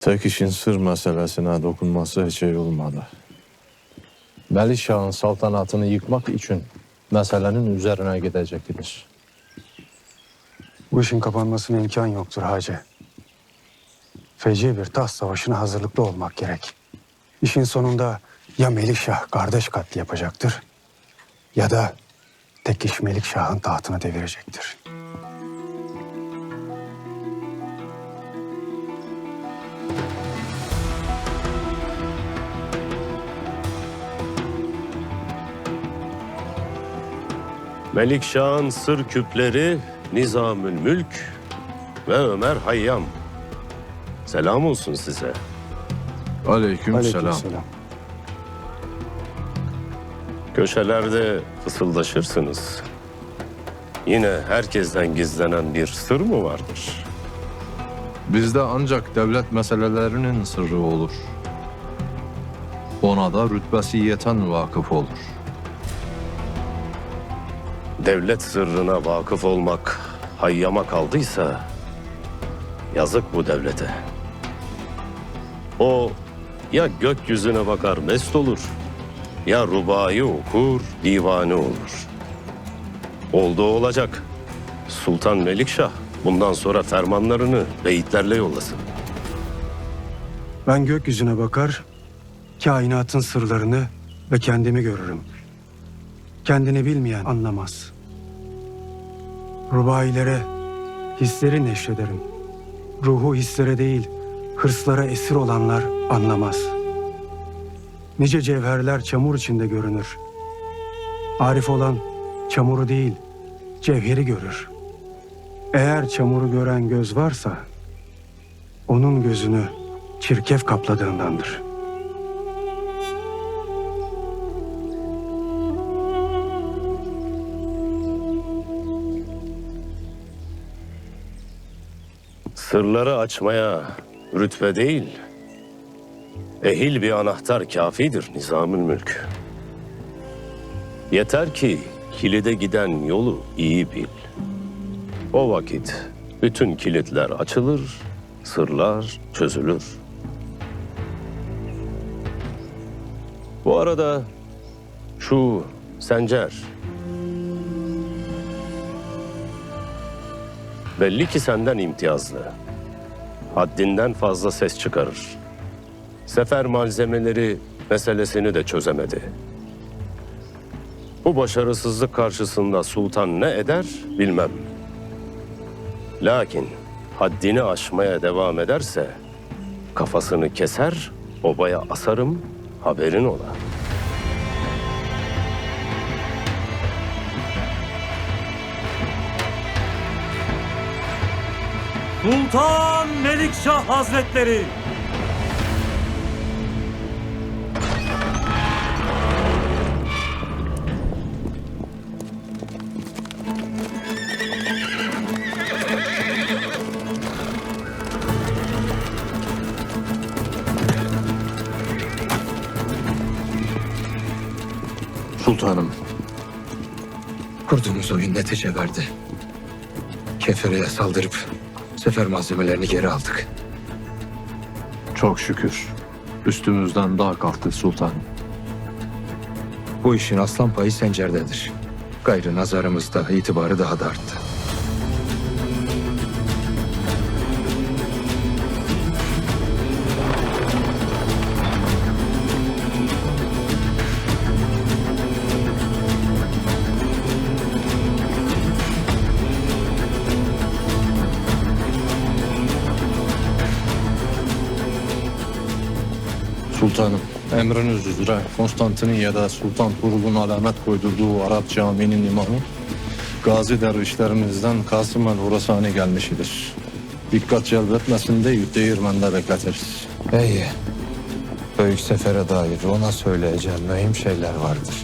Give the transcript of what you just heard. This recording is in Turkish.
Tek işin sır meselesine dokunması hiç iyi olmadı. Melikşah'ın saltanatını yıkmak için meselenin üzerine gidecektir. Bu işin kapanmasına imkan yoktur Hacı. Feci bir taht savaşına hazırlıklı olmak gerek. İşin sonunda ya Melikşah kardeş katli yapacaktır ya da tek iş Melikşah'ın tahtını devirecektir. Melikşah'ın sır küpleri Nizamül Mülk ve Ömer Hayyam. Selam olsun size. Aleyküm, selam. Aleykümselam. Köşelerde fısıldaşırsınız. Yine herkesten gizlenen bir sır mı vardır? Bizde ancak devlet meselelerinin sırrı olur. Ona da rütbesi yeten vakıf olur. Devlet sırrına vakıf olmak Hayyam'a kaldıysa yazık bu devlete. O ya gökyüzüne bakar mest olur ya rubayı okur divane olur. Oldu olacak. Sultan Melikşah bundan sonra fermanlarını beyitlerle yollasın. Ben gökyüzüne bakar, kainatın sırlarını ve kendimi görürüm. Kendini bilmeyen anlamaz. Rubailere hisleri neşrederim. Ruhu hislere değil, hırslara esir olanlar anlamaz. Nice cevherler çamur içinde görünür. Arif olan çamuru değil, cevheri görür. Eğer çamuru gören göz varsa, onun gözünü çirkef kapladığındandır. Sırları açmaya rütbe değil, ehil bir anahtar kafidir Nizamül Mülk. Yeter ki kilide giden yolu iyi bil. O vakit bütün kilitler açılır, sırlar çözülür. Bu arada şu Sencer Belli ki senden imtiyazlı. Haddinden fazla ses çıkarır. Sefer malzemeleri meselesini de çözemedi. Bu başarısızlık karşısında sultan ne eder bilmem. Lakin haddini aşmaya devam ederse kafasını keser, obaya asarım, haberin ola. Sultan Melikşah Hazretleri. Sultanım. Kurduğumuz oyun netice verdi. Kefere'ye saldırıp sefer malzemelerini geri aldık. Çok şükür. Üstümüzden dağ kalktı sultanım. Bu işin aslan payı Sencer'dedir. Gayrı nazarımızda itibarı daha da arttı. Sultanım, emriniz üzere Konstantiniyye'de Sultan Turul'un alamet koydurduğu Arap Camii'nin imamı Gazi dervişlerimizden Kasım el Horasani gelmişidir. Dikkat celbetmesin de değirmende bekletiriz. İyi. Büyük sefere dair ona söyleyeceğim mühim şeyler vardır.